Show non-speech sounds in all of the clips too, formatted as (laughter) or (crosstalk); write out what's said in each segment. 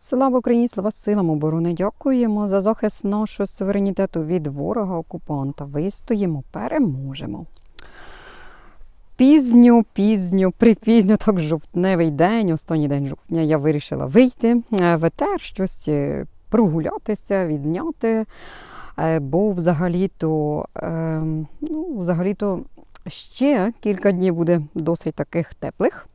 Слава Україні, слава силам оборони! Дякуємо за захист нашого суверенітету від ворога окупанта. Вистоїмо, переможемо. Пізньо, пізньо, припізньо, так жовтневий день, останній день жовтня, я вирішила вийти е, в етер, щось е, прогулятися, відзняти. Е, Бо взагалі-то, ну, взагалі-то ще кілька днів буде досить таких теплих.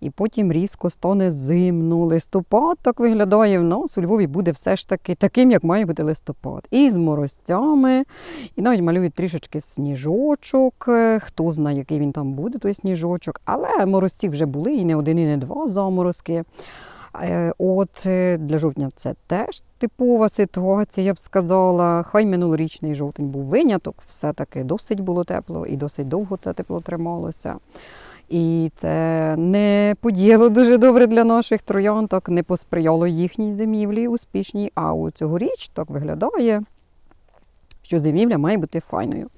І потім різко стане зимно. Листопад так виглядає в нас. У Львові буде все ж таки таким, як має бути листопад. І з морозцями, і навіть малюють трішечки сніжочок. Е, Хто знає, який він там буде, той сніжочок. Але морозці вже були, і не один, і не два заморозки. Е, От е, для жовтня це теж типова ситуація, я б сказала. Хай минулорічний жовтень був виняток, все-таки досить було тепло і досить довго це тепло трималося. І це не подіяло дуже добре для наших троянток, не посприяло їхній зимівлі успішній. А у цьогоріч так виглядає, що зимівля має бути файною.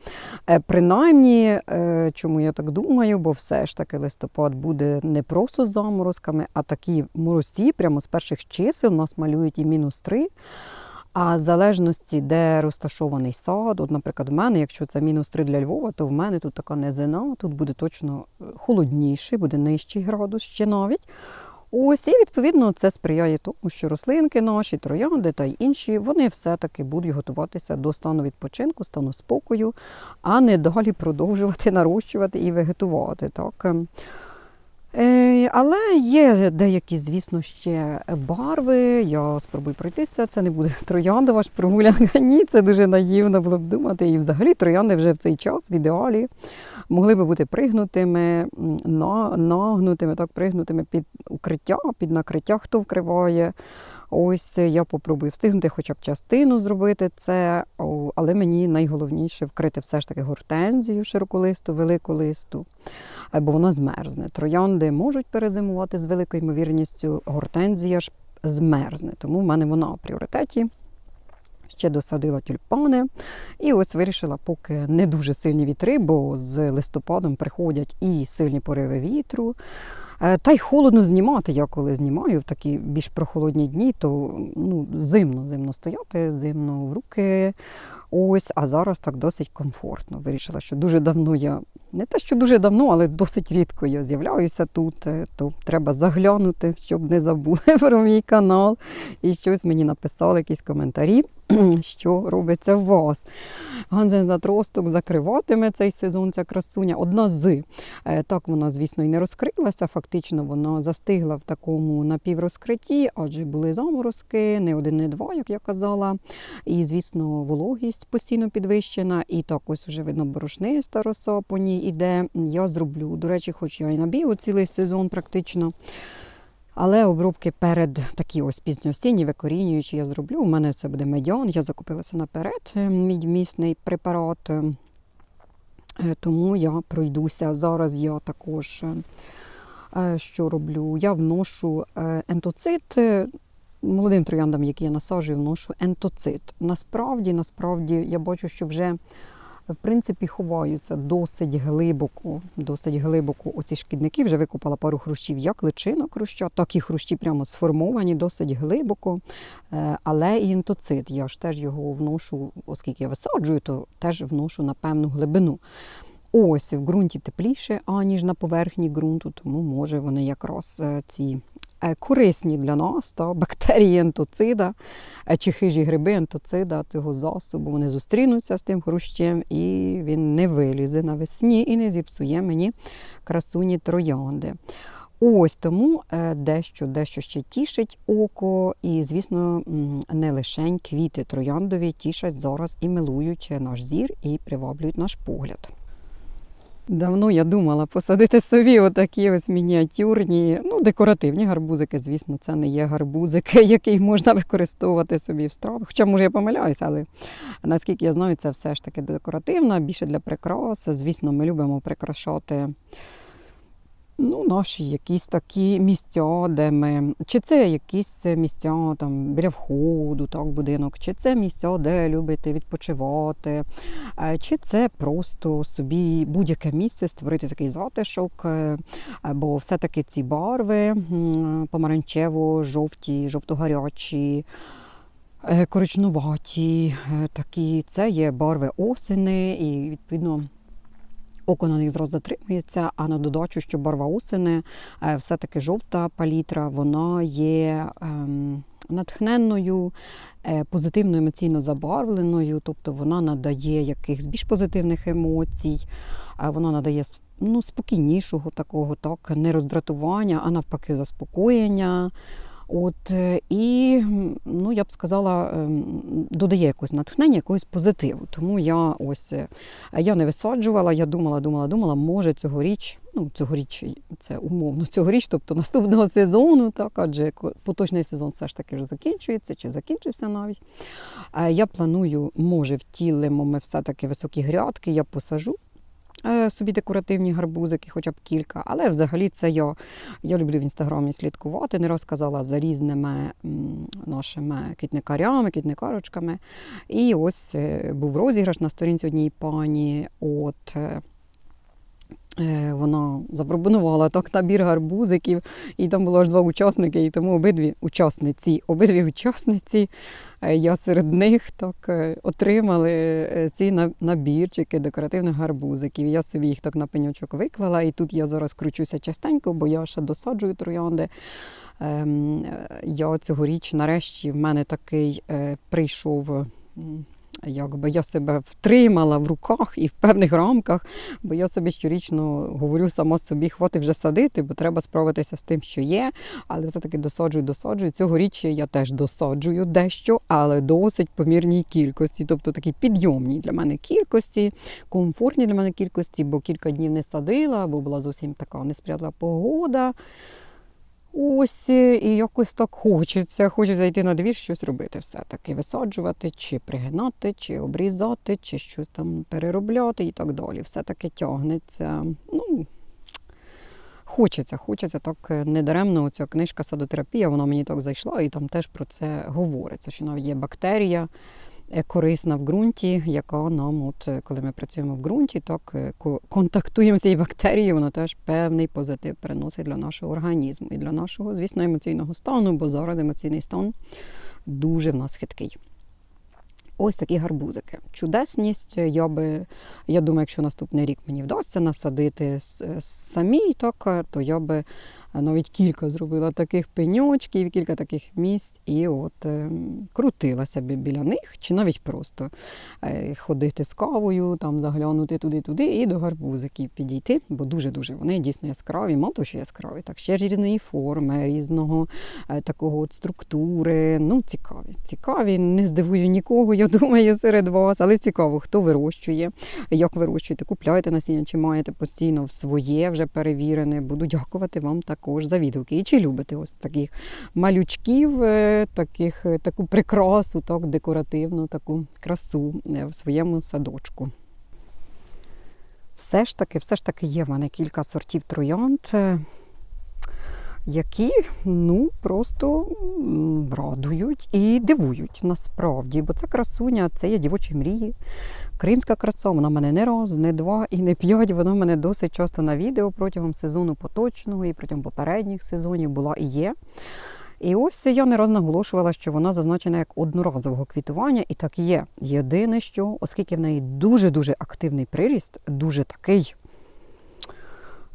Е, Принаймні, е, чому я так думаю, бо все ж таки листопад буде не просто з заморозками, а такі морозці прямо з перших чисел нас малюють і мінус 3. А в залежності, де розташований сад, от, наприклад, в мене, якщо це мінус 3 для Львова, то в мене тут така низина, тут буде точно е, холодніше, буде нижчий градус ще навіть. Ось і відповідно це сприяє тому, що рослинки наші, троянди та й інші, вони все-таки будуть готуватися до стану відпочинку, стану спокою, а не далі продовжувати нарощувати і вегетувати. Так. Е, Але є деякі, звісно, ще барви. Я спробую пройтися. Це не буде (laughs) трояндова ж прогулянка. Ні, це дуже наївно було б думати. І взагалі троянди вже в цей час в ідеалі могли би бути пригнутими, нагнутими, так, пригнутими під укриття, під накриття, хто вкриває. Ось я попробую встигнути хоча б частину зробити це, але мені найголовніше вкрити все ж таки гортензію широколисту, великолисту, е, бо вона змерзне. Троянди можуть перезимувати з великою ймовірністю, гортензія ж змерзне, тому в мене вона в пріоритеті. Ще досадила тюльпани. І ось вирішила, поки не дуже сильні вітри, бо з листопадом приходять і сильні пориви вітру. Е, Та й холодно знімати. Я коли знімаю в такі більш прохолодні дні, то ну, зимно, зимно стояти, зимно в руки. Ось, а зараз так досить комфортно. Вирішила, що дуже давно я, не те, що дуже давно, але досить рідко я з'являюся тут, е, то треба заглянути, щоб не забули (laughs) про мій канал. І щось мені написали, якісь коментарі, (clears throat) що робиться в вас. Ганзен затросток закриватиме цей сезон, ця красуня. Одна з. Е, Так вона, звісно, і не розкрилася. Фактично вона застигла в такому напіврозкритті, адже були заморозки, не один, не два, як я казала. І, звісно, вологість постійно підвищена. І так ось вже видно борошниста роса по ній іде. Я зроблю. До речі, хоч я і набігу цілий сезон практично. Але обробки перед такі ось пізньоосінні, викорінюючі я зроблю. У мене це буде медіан. Я закупилася наперед е, мідьмісний препарат. е, Тому я пройдуся. Зараз я також е, що роблю? Я вношу ентоцит. Е, Молодим трояндам, які я насаджую, вношу ентоцит. Насправді, насправді, я бачу, що вже в принципі ховаються досить глибоко, досить глибоко оці шкідники. Вже викопала пару хрущів, як личинок хруща, так і хрущі прямо сформовані досить глибоко. Е, Але і ентоцит. Я ж теж його вношу, оскільки я висаджую, то теж вношу на певну глибину. Ось в ґрунті тепліше, аніж на поверхні ґрунту, тому може вони якраз е, ці е, корисні для нас, та бактерії ентоцида е, чи хижі гриби ентоцида цього засобу. Вони зустрінуться з тим хрущем, і він не вилізе навесні і не зіпсує мені красуні троянди. Ось тому е, дещо, дещо ще тішить око, і, звісно, не лишень квіти трояндові тішать зараз і милують наш зір і приваблюють наш погляд. Давно я думала посадити собі отакі ось мініатюрні, ну, декоративні гарбузики. Звісно, це не є гарбузик, (laughs) який можна використовувати собі в стравах. Хоча, може, я помиляюся, але наскільки я знаю, це все ж таки декоративно, більше для прикрас. Звісно, ми любимо прикрашати ну, наші якісь такі місця, де ми. Чи це якісь місця там біля входу, так, будинок, чи це місця, де любите відпочивати, е, чи це просто собі будь-яке місце створити такий затишок, е, бо все-таки ці барви помаранчево-жовті, жовто-гарячі. е, Коричнуваті такі, це є барви осени, і відповідно око на них зразу затримується. А на додачу, що барва осени е, все-таки жовта палітра, вона є ем, натхненною, е, позитивно емоційно забарвленою, тобто вона надає якихось більш позитивних емоцій, вона надає ну, спокійнішого такого, так, не роздратування, а навпаки, заспокоєння. От, е, і ну, я б сказала, ем, додає якось натхнення, якогось позитиву. Тому я ось е, я не висаджувала, я думала, думала, думала, може цьогоріч, ну цьогоріч це умовно (laughs) цьогоріч, тобто наступного сезону, так, адже поточний сезон все ж таки вже закінчується чи закінчився навіть. Е, Я планую, може, втілимо ми все-таки високі грядки, я посажу. Е, Собі декоративні гарбузики, хоча б кілька, але взагалі це я, я люблю в інстаграмі слідкувати. Не розказала за різними нашими квітникарями, квітникарочками. І ось е, був розіграш на сторінці однієї пані. От е, вона запропонувала так набір гарбузиків, і там було аж два учасники, і тому обидві учасниці, обидві учасниці, е, я серед них так е, отримали е, ці набірчики декоративних гарбузиків. Я собі їх так на пеньочок виклала, і тут я зараз кручуся частенько, бо я ще досаджую троянди. Ем, е, Я цьогоріч нарешті в мене такий е, прийшов. Якби я себе втримала в руках і в певних рамках, бо я собі щорічно говорю сама собі, хватить вже садити, бо треба справитися з тим, що є. Але все-таки досаджую, досаджую. Цьогоріч я теж досаджую дещо, але досить помірній кількості, тобто такі підйомні для мене кількості, комфортні для мене кількості, бо кілька днів не садила, бо була зовсім така несприятлива погода. Ось і якось так хочеться. Хочеться йти на двір, щось робити все-таки. Висаджувати, чи пригинати, чи обрізати, чи щось там переробляти і так далі. Все-таки тягнеться. Ну, хочеться, хочеться так е, недаремно. Оця книжка Садотерапія, вона мені так зайшла, і там теж про це говориться, що навіть є бактерія. Е, Корисна в ґрунті, яка нам, от е, коли ми працюємо в ґрунті, так е, контактуємо з цією бактерією, вона теж певний позитив приносить для нашого організму і для нашого, звісно, емоційного стану, бо зараз емоційний стан дуже в нас хиткий. Ось такі гарбузики. Чудесність. Я би, я думаю, якщо наступний рік мені вдасться насадити самій, так, то я би навіть кілька зробила таких пеньочків, кілька таких місць, і от е, крутилася біля них, чи навіть просто е, ходити з кавою, там заглянути туди-туди і до гарбузиків підійти, бо дуже-дуже вони дійсно яскраві, мало того, що яскраві, так ще ж різної форми, різного е, такого от структури. Ну, цікаві. Цікаві, не здивую нікого, я (laughs) думаю, серед вас, але цікаво, хто вирощує, як вирощуєте, купляєте насіння, чи маєте постійно своє вже перевірене. Буду дякувати вам також за відгуки. І чи любите ось таких малючків, е, таких, е, таку прикрасу, так, декоративну, таку красу е, в своєму садочку. Все ж таки, все ж таки є в мене кілька сортів троянд. Які ну просто радують і дивують насправді, бо це красуня, це є дівочі мрії. Кримська краса, вона мене не раз, не два і не п'ять. Вона мене досить часто на відео протягом сезону поточного і протягом попередніх сезонів була і є. І ось я не раз наголошувала, що вона зазначена як одноразового квітування, і так є. Єдине, що, оскільки в неї дуже-дуже активний приріст, дуже такий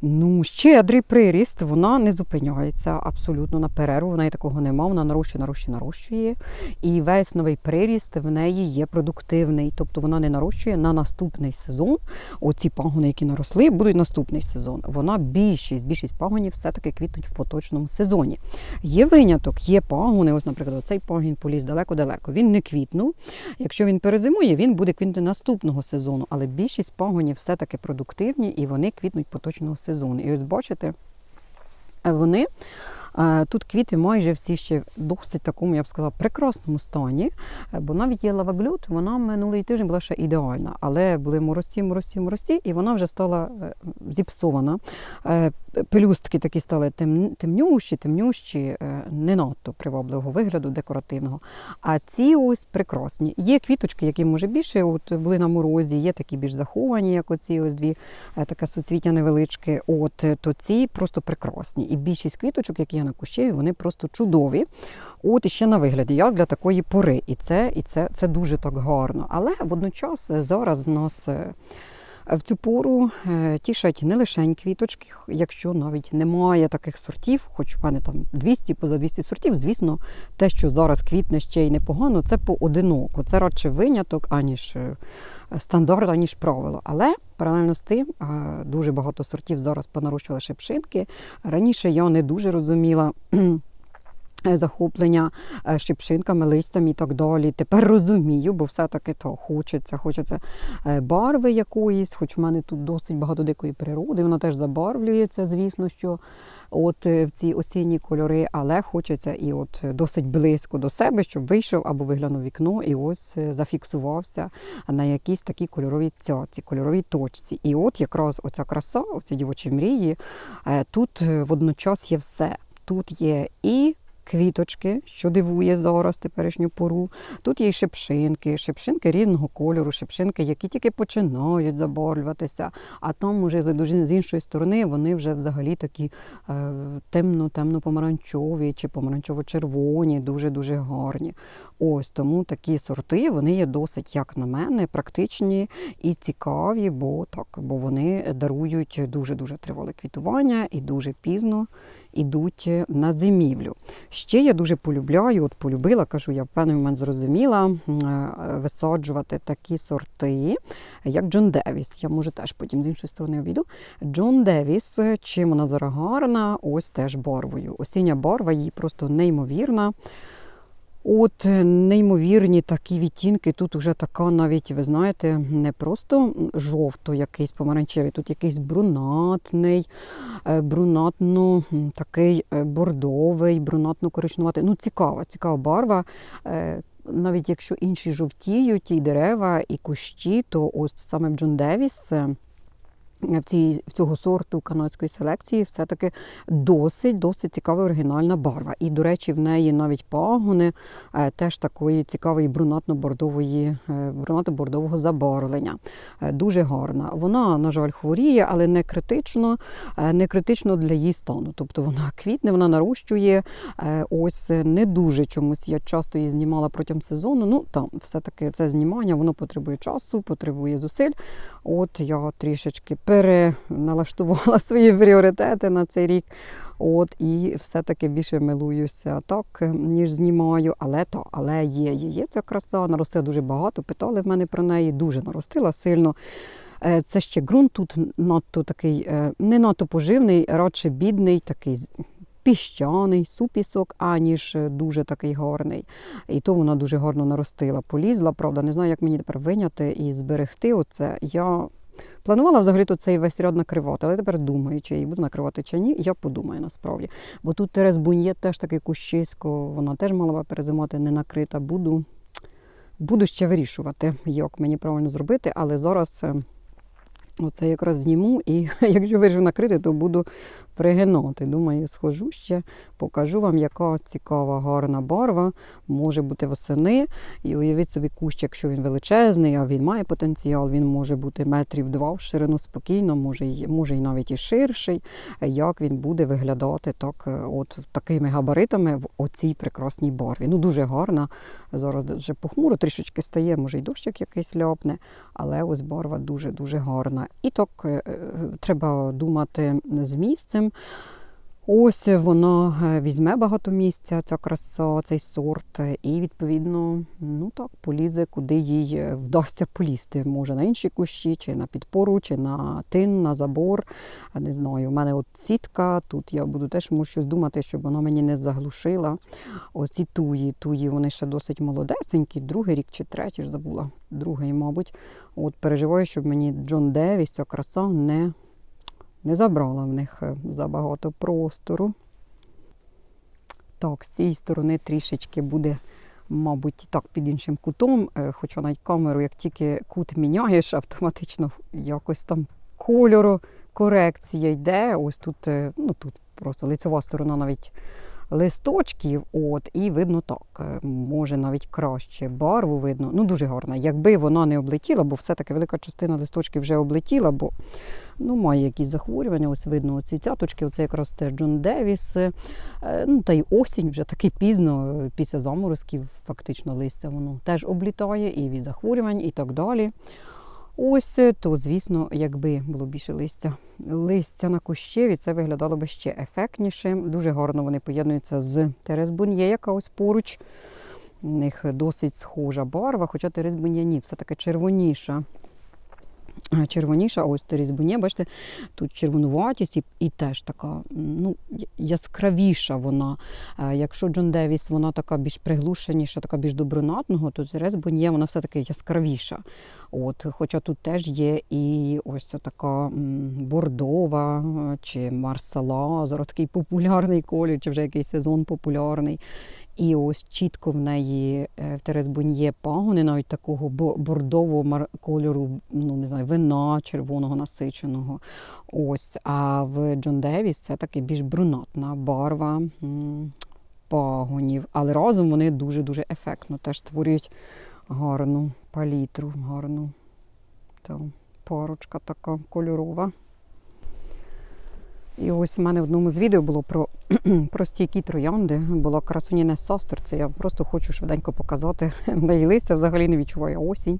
Ну, щедрий приріст, вона не зупиняється абсолютно на перерву. В неї такого нема, вона нарощує, нарощує, нарощує. І весь новий приріст в неї є продуктивний. Тобто вона не нарощує на наступний сезон. Оці пагони, які наросли, будуть наступний сезон. Вона більшість, більшість пагонів все-таки квітнуть в поточному сезоні. Є виняток, є пагони. Ось, наприклад, оцей пагін поліз далеко-далеко. Він не квітнув. Якщо він перезимує, він буде квітнути наступного сезону. Але більшість пагонів все-таки продуктивні і вони квітнуть поточного сезону. І от бачите, вони Тут квіти майже всі ще в досить такому, я б сказала, прекрасному стані. Е, Бо навіть є лаваглют, вона минулий тиждень була ще ідеальна, але були морозці, морозці, морозці, і вона вже стала е, зіпсована. Е, Пелюстки такі стали тем, темнющі, темнющі, е, не надто привабливого вигляду, декоративного. А ці ось прекрасні. Є квіточки, які може більше от були на морозі, є такі більш заховані, як оці ось дві е, таке суцвіття невеличке. От е, то ці просто прекрасні. І більшість квіточок, які є на кущі, вони просто чудові. От і ще на вигляді, як для такої пори. І це, і це, це дуже так гарно. Але водночас е, зараз нас. В цю пору е, тішать не лише квіточки, якщо навіть немає таких сортів, хоч в мене там 200, поза 200 сортів, звісно, те, що зараз квітне ще й непогано, це поодиноко. Це радше виняток, аніж е, стандарт, аніж правило. Але паралельно з тим е, дуже багато сортів зараз понарощували шипшинки. Раніше я не дуже розуміла. Е, Захоплення е, шипшинками, листями і так далі. Тепер розумію, бо все-таки то хочеться, хочеться е, барви якоїсь, хоч в мене тут досить багато дикої природи, вона теж забарвлюється, звісно, що от е, в ці осінні кольори, але хочеться і от е, досить близько до себе, щоб вийшов або виглянув вікно і ось е, зафіксувався на якійсь такій кольоровій цяці, кольоровій точці. І от якраз оця краса, оці дівочі мрії, е, тут е, водночас є все. Тут є і квіточки, що дивує зараз теперішню пору. Тут є і шипшинки, шипшинки різного кольору, шипшинки, які тільки починають забарвлюватися. А там уже з з іншої сторони вони вже взагалі такі е, темно-темно-помаранчові чи помаранчово-червоні, дуже-дуже гарні. Ось тому такі сорти вони є досить, як на мене, практичні і цікаві, бо так, бо вони дарують дуже-дуже тривале квітування і дуже пізно ідуть на зимівлю. Ще я дуже полюбляю, от полюбила, кажу, я в певний момент зрозуміла м, е, висаджувати такі сорти, як Джон Девіс. Я може теж потім з іншої сторони обійду. Джон Девіс, е, чим вона зараз гарна, ось теж барвою. Осіння барва її просто неймовірна. От е, неймовірні такі відтінки. Тут вже така навіть, ви знаєте, не просто жовто якийсь помаранчевий, тут якийсь брунатний, е, брунатно такий е, бордовий, брунатно-коричнуватий. Ну, цікава, цікава барва. Навіть якщо інші жовтіють, і дерева, і кущі, то ось саме Джон Девіс в, цій, в цього сорту канадської селекції все-таки досить, досить цікава оригінальна барва. І, до речі, в неї навіть пагони е, теж такої цікавої брунатно-бордової, е, брунатно-бордового забарвлення. Е, Дуже гарна. Вона, на жаль, хворіє, але не критично, не критично для її стану. Тобто вона квітне, вона нарощує. Ось не дуже чомусь. Я часто її знімала протягом сезону. Ну там все-таки це знімання, воно потребує часу, потребує зусиль. От я трішечки переналаштувала (laughs) свої пріоритети на цей рік. От і все-таки більше милуюся так, ніж знімаю. Але то, але є, є, є ця краса, наростила дуже багато. Питали в мене про неї, дуже наростила сильно. Е, Це ще ґрунт тут надто такий, е, не надто поживний, радше бідний, такий піщаний, супісок, аніж дуже такий гарний. І то вона дуже гарно наростила, полізла. Правда, не знаю, як мені тепер виняти і зберегти оце. Я планувала взагалі тут цей весь ряд накривати, але тепер думаю, чи її буду накривати чи ні. Я подумаю насправді. Бо тут Терез Буньє теж такий кущисько, вона теж мала би перезимати, не накрита. Буду, буду ще вирішувати, як мені правильно зробити, але зараз. Оце якраз зніму, і (laughs) якщо вирішу накрити, то буду пригинати. Думаю, схожу ще, покажу вам, яка цікава, гарна барва може бути восени. І уявіть собі кущ, якщо він величезний, а він має потенціал, він може бути метрів два в ширину спокійно, може, може і навіть і ширший. Як він буде виглядати так, е, от такими габаритами в оцій прекрасній барві. Ну, дуже гарна. Зараз вже похмуро трішечки стає, може й дощик якийсь ляпне, але ось барва дуже-дуже гарна. І так е, е, треба думати з місцем. Ось вона е, візьме багато місця, ця краса, цей сорт, е, і відповідно, ну так, полізе, куди їй е, вдасться полізти. Може на інші кущі, чи на підпору, чи на тин, на забор. Не знаю, у мене от сітка, тут я буду теж можу щось думати, щоб вона мені не заглушила. Оці туї, туї, вони ще досить молодесенькі, другий рік чи третій ж забула, другий, мабуть. От переживаю, щоб мені Джон Девіс, ця краса не, не забрала в них е, забагато простору. Так, з цієї сторони трішечки буде, мабуть, так під іншим кутом, е, хоча навіть камеру, як тільки кут міняєш, автоматично якось там кольору корекція йде. Ось тут, е, ну тут просто лицева сторона навіть листочків, от, і видно так, е, може навіть краще барву видно. Ну, дуже гарна. Якби вона не облетіла, бо все-таки велика частина листочків вже облетіла, бо ну, має якісь захворювання, ось видно ці цяточки, оце якраз теж Джон Девіс. Е, Ну, та й осінь вже таки пізно, е, після заморозків, фактично листя воно теж облітає і від захворювань, і так далі. Ось, е, то, звісно, якби було більше листя, листя на кущеві, це виглядало би ще ефектніше. Дуже гарно вони поєднуються з терезбуньє, яка ось поруч. У них досить схожа барва, хоча Терес Буньє ні, все-таки червоніша. (clears throat) Червоніша, а ось Терес Буньє, бачите, тут червонуватість і, і теж така ну, яскравіша вона. Е, Якщо Джон Девіс, вона така більш приглушеніша, така більш добронатного, то Терес вона все-таки яскравіша. От, хоча тут теж є і ось така бордова е, чи марсала, зараз такий популярний колір, чи вже якийсь сезон популярний. І ось чітко в неї е, в Терес Буньє пагони навіть такого бордового кольору, ну не знаю, вина червоного насиченого. Ось, а в Джон Девіс це таки більш брунатна барва пагонів. Але разом вони дуже-дуже ефектно теж створюють гарну палітру, гарну та, парочка така кольорова. І ось в мене в одному з відео було про, (clears throat) про троянди. Було красуніне состер. Це я просто хочу швиденько показати. (laughs) На її листя взагалі не відчуває осінь.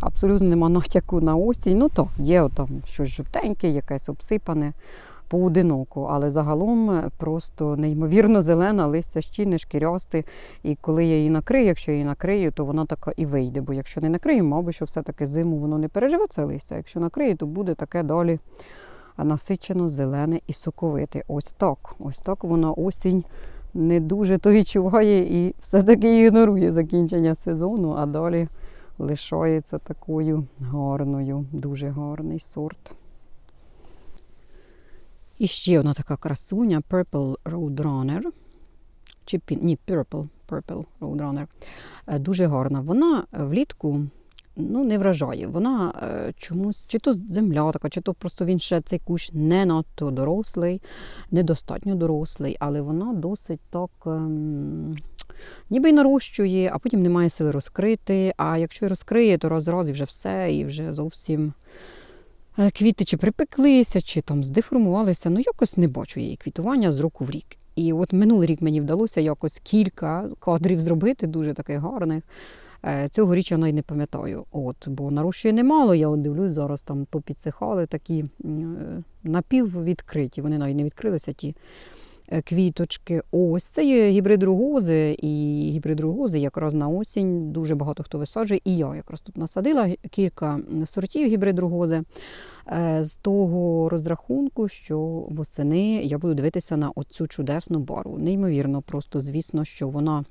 Абсолютно нема натяку на осінь. Ну то є там щось жовтеньке, якесь обсипане поодиноко, але загалом е, просто неймовірно зелена, листя щільне, шкірясте. І коли я її накрию, якщо я її накрию, то вона така і вийде. Бо якщо не накрию, мабуть, що все-таки зиму воно не переживе це листя. Якщо накрию, то буде таке далі насичено зелене і соковите. Ось так. Ось так вона осінь не дуже то відчуває і все-таки ігнорує закінчення сезону, а далі лишається такою гарною, дуже гарний сорт. І ще одна така красуня Purple Roadrunner. Чи. Ні, Purple, Purple Roadrunner. Е, Дуже гарна. Вона влітку ну, не вражає. Вона е, чомусь, чи то земля така, чи то просто він ще цей кущ не надто дорослий, недостатньо дорослий, але вона досить так. ем, Ніби й нарощує, а потім немає сили розкрити. А якщо й розкриє, то раз раз і вже все, і вже зовсім е, квіти чи припеклися, чи там здеформувалися. Ну, якось не бачу її квітування з року в рік. І от минулий рік мені вдалося якось кілька кадрів зробити, дуже таких гарних. Е, Цього річ я навіть не пам'ятаю. От, бо нарощує немало, я от дивлюсь, зараз там попідсихали такі е, напіввідкриті. Вони навіть не відкрилися ті е, квіточки. Ось це є гібрид ругози, і гібрид ругози якраз на осінь дуже багато хто висаджує. І я якраз тут насадила кілька сортів гібрид ругози з того розрахунку, що восени я буду дивитися на оцю чудесну барву. Неймовірно, просто звісно, що вона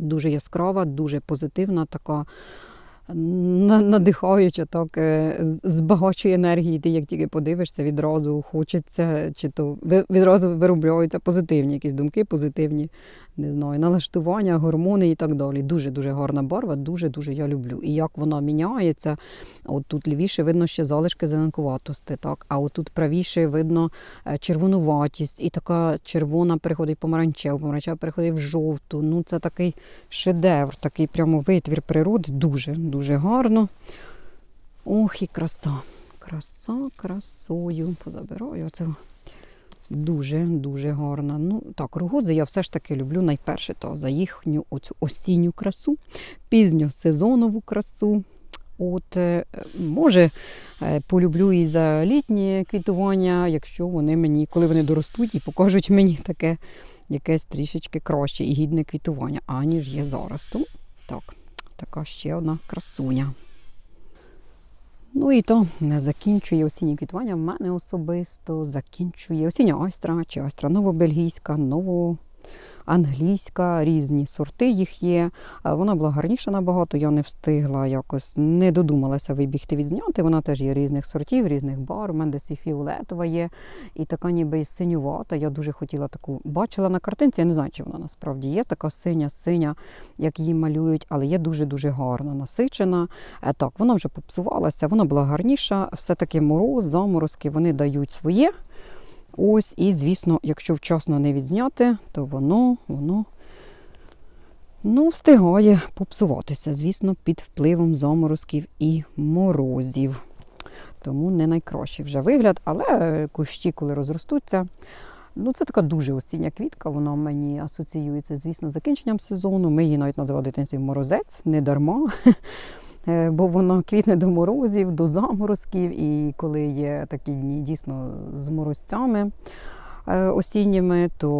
дуже яскрава, дуже позитивна, така надихаюча, так е, збагачує енергії. Ти як тільки подивишся, відразу хочеться, чи то відразу виробляються позитивні якісь думки, позитивні, не знаю, налаштування, гормони і так далі. Дуже дуже гарна барва, дуже дуже я люблю. І як вона міняється, от тут лівіше видно ще залишки зеленкуватості, так, а от тут правіше видно е, червонуватість, і така червона переходить в помаранчеву, помаранчева переходить в жовту. Ну це такий шедевр, такий прямо витвір природи, дуже дуже гарно. Ох, і краса. Краса, красою. Позабираю оце. Дуже, дуже гарна. Ну, так, рогози я все ж таки люблю найперше то за їхню оцю осінню красу, пізньосезонову красу. От, е, може, е, полюблю і за літнє квітування, якщо вони мені, коли вони доростуть і покажуть мені таке якесь трішечки краще і гідне квітування, аніж є зараз. Тому так, така ще одна красуня. Ну і то не закінчує осіннє квітування в мене особисто. Закінчує осіння ойстра чи ойстра новобельгійська, ново англійська, різні сорти їх є. Е, Вона була гарніша набагато, я не встигла якось, не додумалася вибігти відзняти. Вона теж є різних сортів, різних бар. У мене десь і фіолетова є, і така ніби синювата. Я дуже хотіла таку. Бачила на картинці, я не знаю, чи вона насправді є така синя, синя, як її малюють, але є дуже-дуже гарна, насичена. Е, Так, вона вже попсувалася, вона була гарніша. Все-таки мороз, заморозки вони дають своє. Ось, і звісно, якщо вчасно не відзняти, то воно, воно ну, встигає попсуватися, звісно, під впливом заморозків і морозів. Тому не найкращий вже вигляд, але кущі, коли розростуться, ну це така дуже осіння квітка, вона мені асоціюється, звісно, закінченням сезону. Ми її навіть називали дитинстві морозець, не дарма. Е, Бо воно квітне до морозів, до заморозків, і коли є такі дні дійсно з морозцями е, осінніми, то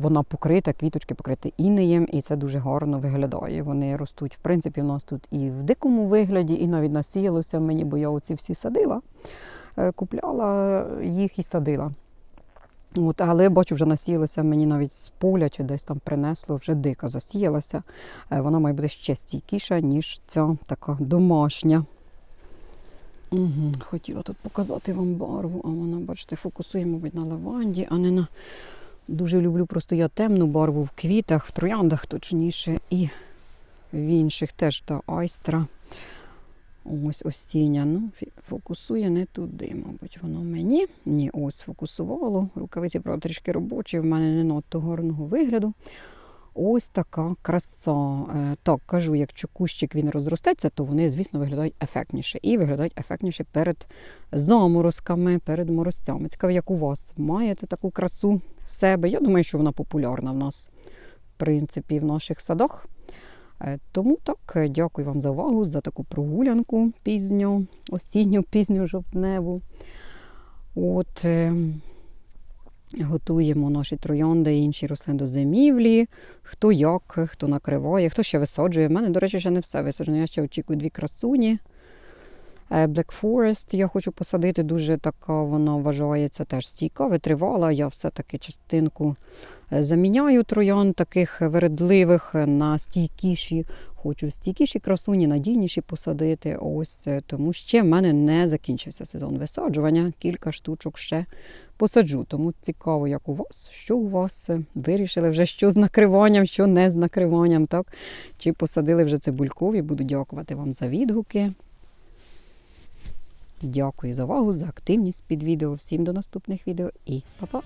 вона покрита, квіточки покриті інеєм, і це дуже гарно виглядає. Вони ростуть, в принципі, в нас тут і в дикому вигляді, і навіть насіялося мені, бо я оці всі садила, е, купляла їх і садила. От, але бачу, вже насіялася мені навіть з поля чи десь там принесло, вже дика засіялася. Е, Вона має бути ще стійкіша, ніж ця така домашня. Угу. Хотіла тут показати вам барву, а вона, бачите, фокусує, мабуть, на лаванді, а не на. Дуже люблю просто я темну барву в квітах, в трояндах точніше, і в інших теж та айстра. Ось осіння. Ну, фокусує не туди, мабуть, воно мені. Ні, ось фокусувало. Рукавиці, правда, трішки робочі, в мене не надто гарного вигляду. Ось така краса. Е, Так, кажу, якщо кущик він розростеться, то вони, звісно, виглядають ефектніше. І виглядають ефектніше перед заморозками, перед морозцями. Цікаво, як у вас маєте таку красу в себе. Я думаю, що вона популярна в нас, в принципі, в наших садах. Е, Тому так, е, дякую вам за увагу, за таку прогулянку пізню, осінню, пізню жовтневу. От, е, готуємо наші троянди і інші рослини до зимівлі. Хто як, хто накриває, хто ще висаджує. У мене, до речі, ще не все висаджено. Я ще очікую дві красуні. Е, Black Forest я хочу посадити, дуже така вона вважається теж стійка, витривала. Я все-таки частинку е, заміняю троян таких вередливих на стійкіші. Хочу стійкіші красуні, надійніші посадити. Ось е, тому ще в мене не закінчився сезон висаджування. Кілька штучок ще посаджу. Тому цікаво, як у вас, що у вас е, вирішили вже, що з накриванням, що не з накриванням. так? Чи посадили вже цибулькові. Буду дякувати вам за відгуки. Дякую за увагу, за активність під відео. Всім до наступних відео і па-па!